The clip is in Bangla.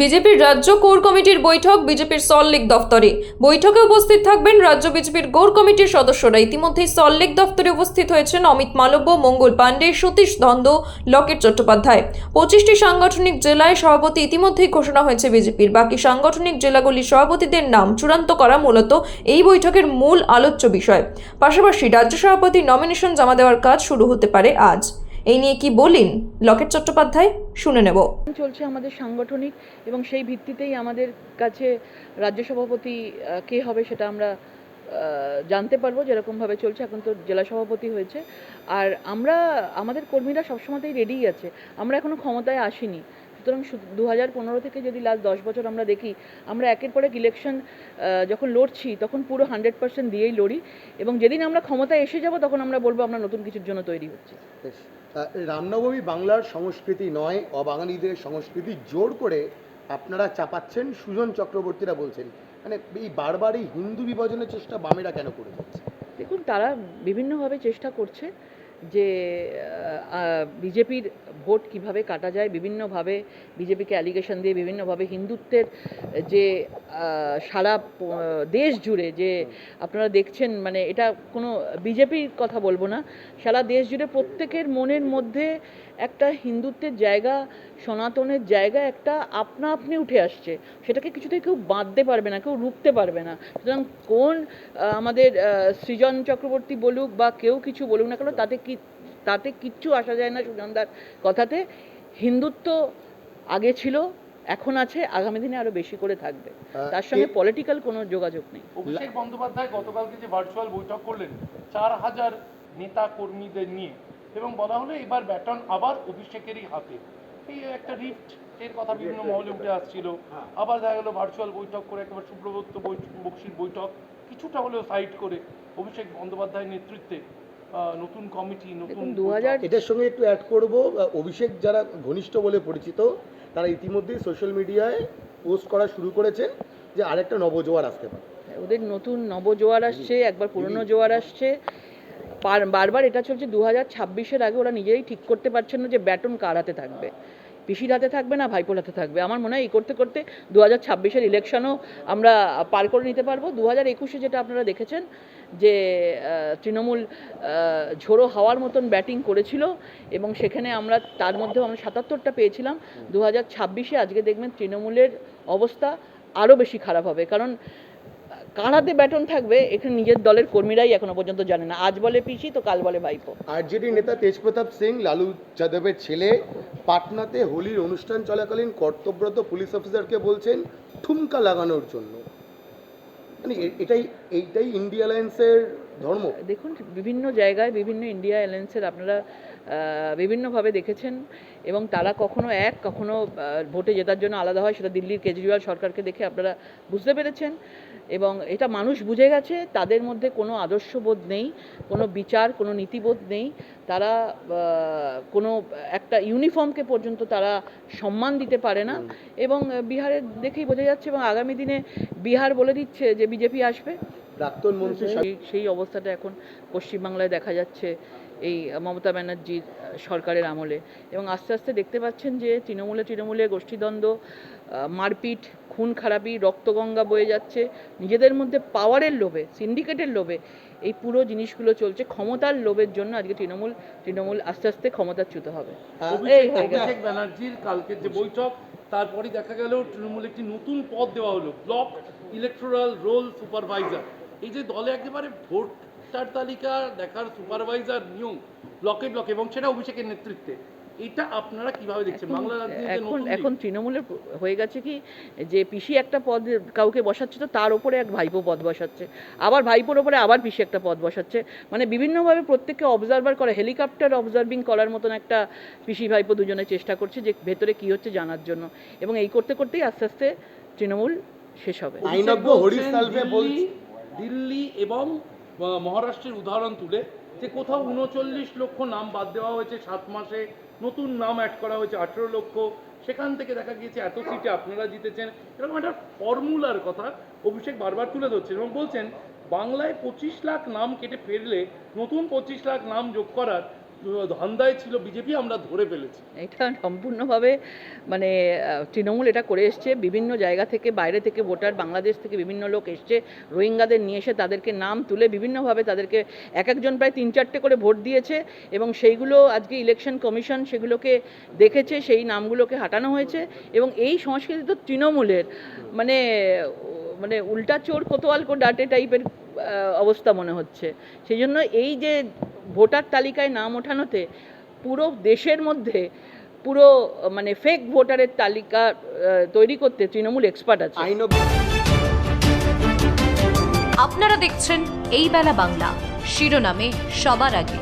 বিজেপির রাজ্য কোর কমিটির বৈঠক বিজেপির সল্টলেক দফতরে। বৈঠকে উপস্থিত থাকবেন রাজ্য বিজেপির কোর কমিটির সদস্যরা। ইতিমধ্যেই সল্টলেক দফতরে উপস্থিত হয়েছেন অমিত মালব্য, মঙ্গল পাণ্ডে, সতীশ ধন্দ, লকেট চট্টোপাধ্যায়। পঁচিশটি সাংগঠনিক জেলায় সভাপতি ইতিমধ্যেই ঘোষণা হয়েছে বিজেপির। বাকি সাংগঠনিক জেলাগুলির সভাপতিদের নাম চূড়ান্ত করা মূলত এই বৈঠকের মূল আলোচ্য বিষয়। পাশাপাশি রাজ্য সভাপতি নমিনেশন জমা দেওয়ার কাজ শুরু হতে পারে আজ। এই নিয়ে কি বলেন লকেট চট্টোপাধ্যায়? শুনে নেব। চলছে আমাদের সাংগঠনিক এবং সেই ভিত্তিতেই আমাদের কাছে রাজ্য সভাপতি কে হবে সেটা আমরা জানতে পারব যেরকমভাবে চলছে। এখন তো জেলা সভাপতি হয়েছে। আর আমরা, আমাদের কর্মীরা সবসময়তেই রেডিই আছে। আমরা এখনও ক্ষমতায় আসিনি। সুতরাং দু হাজার পনেরো থেকে যদি লাস্ট দশ বছর আমরা দেখি আমরা একের পর এক ইলেকশন যখন লড়ছি তখন পুরো হান্ড্রেড পার্সেন্ট দিয়েই লড়ি এবং যেদিন আমরা ক্ষমতায় এসে যাব তখন আমরা বলব আমরা নতুন কিছুর জন্য তৈরি হচ্ছি। রামনবমী বাংলার সংস্কৃতি নয় অবাঙালিদের সংস্কৃতি জোর করে আপনারা চাপাচ্ছেন সুজন চক্রবর্তীরা বলছেন। মানে এই বারবার এই হিন্দু বিভাজনের চেষ্টা বামেরা কেন করে যাচ্ছে? দেখুন তারা বিভিন্নভাবে চেষ্টা করছে যে বিজেপির ভোট কীভাবে কাটা যায়, বিভিন্নভাবে বিজেপিকে অ্যালিগেশন দিয়ে, বিভিন্নভাবে হিন্দুত্বের যে সারা দেশ জুড়ে যে আপনারা দেখছেন মানে এটা কোনো বিজেপির কথা বলব না, সারা দেশ জুড়ে প্রত্যেকের মনের মধ্যে একটা হিন্দুত্বের জায়গা, সনাতনের জায়গা একটা আপনা আপনি উঠে আসছে। সেটাকে কিছুতেই কেউ বাঁধতে পারবে না, কেউ রুখতে পারবে না। সুতরাং কোন আমাদের সৃজন চক্রবর্তী বলুক বা কেউ কিছু বলুক না কেন, তাতে কি তাতে কিচ্ছু আসা যায় না সুজনদার কথাতে। হিন্দুত্ব আগে ছিল এখন আছে আগামী দিনে আরও বেশি করে থাকবে। তার সঙ্গে পলিটিক্যাল কোনো যোগাযোগ নেই। অভিষেক বন্দ্যোপাধ্যায় গতকালকে যে ভার্চুয়াল বৈঠক করলেন চার হাজার নেতা কর্মীদের নিয়ে এবং বলা হলো এবার ব্যাটন আবার অভিষেকেরই হাতে। এই একটা রিফট এর কথা বিভিন্ন মহলে উঠে আসছিল। আবার দেখা গেলো ভার্চুয়াল বৈঠক করে একেবারে সুব্রত বক্সির বৈঠক কিছুটা হলেও সাইড করে অভিষেক বন্দ্যোপাধ্যায়ের নেতৃত্বে নতুন কমিটি নতুন দু হাজার এটার সঙ্গে একটু অ্যাড করব। অভিষেক যারা ঘনিষ্ঠ বলে পরিচিত তারা ইতিমধ্যেই সোশ্যাল মিডিয়ায় পোস্ট করা শুরু করেছেন যে আরেকটা নবজোয়ার আসতে পারে। ওদের নতুন নবজোয়ার আসছে একবার পুরনো জোয়ার আসছে। বারবার এটা চলছে দু হাজার ছাব্বিশের আগে ওরা নিজেরাই ঠিক করতে পারছেন না যে ব্যাটন কার হাতে থাকবে। পিসির হাতে থাকবে না ভাইপোর হাতে থাকবে। আমার মনে হয় এই করতে করতে দু হাজার ছাব্বিশের ইলেকশনও আমরা পার করে নিতে পারব। দু হাজার একুশে যেটা আপনারা দেখেছেন যে তৃণমূল ঝোড়ো হাওয়ার মতন ব্যাটিং করেছিল এবং সেখানে আমরা, তার মধ্যেও আমরা সাতাত্তরটা পেয়েছিলাম। দু হাজার ছাব্বিশে আজকে দেখবেন তৃণমূলের অবস্থা আরও বেশি খারাপ হবে। কারণ কার হাতে ব্যাটন থাকবে, এখানে নিজের দলের কর্মীরাই এখনও পর্যন্ত জানে না। আজ বলে পিসি, তো কাল বলে ভাইপো। আরজেডি নেতা তেজপ্রতাপ সিং, লালু যাদবের ছেলে, পাটনাতে হোলির অনুষ্ঠান চলাকালীন কর্তব্যরত পুলিশ অফিসারকে বলছেন, ঠুমকা লাগানোর জন্য। মানে এটাই, এইটাই ইন্ডিয়া অ্যালায়েন্সের ধর্ম। দেখুন বিভিন্ন জায়গায় বিভিন্ন ইন্ডিয়া অ্যালায়েন্সের আপনারা বিভিন্নভাবে দেখেছেন এবং তারা কখনো এক কখনো ভোটে জেতার জন্য আলাদা হয় সেটা দিল্লির কেজরিওয়াল সরকারকে দেখে আপনারা বুঝতে পেরেছেন এবং এটা মানুষ বুঝে গেছে তাদের মধ্যে কোনো আদর্শবোধ নেই কোনো বিচার কোনো নীতিবোধ নেই তারা কোনো একটা ইউনিফর্মকে পর্যন্ত তারা সম্মান দিতে পারে না এবং বিহারের দেখেই বোঝা যাচ্ছে এবং আগামী দিনে বিহার বলে দিচ্ছে যে বিজেপি আসবে। প্রাক্তন মন্ত্রী সেই অবস্থাটা এখন পশ্চিমবাংলায় দেখা যাচ্ছে এই মমতা ব্যানার্জির সরকারের আমলে। এবং আস্তে আস্তে দেখতে পাচ্ছেন যে তৃণমূলে তৃণমূলে গোষ্ঠীদ্বন্দ্ব মারপিট খুন খারাপি রক্তগঙ্গা বয়ে যাচ্ছে। নিজেদের মধ্যে পাওয়ারের লোভে সিন্ডিকেটের লোভে এই পুরো জিনিসগুলো চলছে। ক্ষমতার লোভের জন্য আজকে তৃণমূল তৃণমূল আস্তে আস্তে ক্ষমতাচ্যুত হবে। এই অভিষেক হয়ে অভিষেক ব্যানার্জির কালকের যে বৈঠক তারপরে দেখা গেল তৃণমূল একটি নতুন পদ দেওয়া হলো ব্লক ইলেকট্রাল রোল সুপারভাইজার এই যে দলে একেবারে ভোটার তালিকা দেখার সুপারভাইজার নিয়ম ব্লকে ব্লকে এবং সেটা অভিষেকের নেতৃত্বে এটা আপনারা কীভাবে দেখছেন? বাংলা এখন এখন তৃণমূলের হয়ে গেছে কি যে পিসি একটা পদ কাউকে বসাচ্ছে তো তার উপরে এক ভাইপো পদ বসাচ্ছে আবার ভাইপোর ওপরে আবার পিসি একটা পদ বসাচ্ছে মানে বিভিন্নভাবে প্রত্যেককে অবজারভার করে হেলিকপ্টার অবজার্ভিং করার মতন একটা পিসি ভাইপো দুজনে চেষ্টা করছে যে ভেতরে কি হচ্ছে জানার জন্য এবং এই করতে করতেই আস্তে আস্তে তৃণমূল শেষ হবে। দিল্লি- এবং মহারাষ্ট্রের উদাহরণ তুলে যে কোথাও উনচল্লিশ লক্ষ নাম বাদ দেওয়া হয়েছে, সাত মাসে নতুন নাম অ্যাড করা হয়েছে, আঠেরো লক্ষ। সেখান থেকে দেখা গিয়েছে এত সিটে আপনারা জিতেছেন। এরকম একটা ফর্মুলার কথা অভিষেক বারবার তুলে ধরছে এবং বলছেন, বাংলায় পঁচিশ লাখ নাম কেটে ফেললে নতুন পঁচিশ লাখ নাম যোগ করার ধান্দায় ছিল বিজেপি, আমরা ধরে ফেলেছি। এটা সম্পূর্ণভাবে মানে তৃণমূল এটা করে এসছে। বিভিন্ন জায়গা থেকে, বাইরে থেকে ভোটার, বাংলাদেশ থেকে বিভিন্ন লোক এসছে, রোহিঙ্গাদের নিয়ে এসে তাদেরকে নাম তুলে বিভিন্নভাবে তাদেরকে এক একজন প্রায় তিন চারটে করে ভোট দিয়েছে এবং সেইগুলো আজকে ইলেকশন কমিশন সেগুলোকে দেখেছে, সেই নামগুলোকে হাঁটানো হয়েছে এবং এই সংস্কৃতি তো তৃণমূলের। মানে মানে উল্টা চোর কোতোয়াল কো ডাটে টাইপের অবস্থা মনে হচ্ছে। সেই জন্য এই যে ভোটার তালিকায় নাম ওঠানোতে পুরো দেশের মধ্যে পুরো মানে ফেক ভোটারের তালিকা তৈরি করতে তৃণমূল এক্সপার্ট আছে। আপনারা দেখছেন এই বেলা বাংলা। শিরোনামে সবার আগে।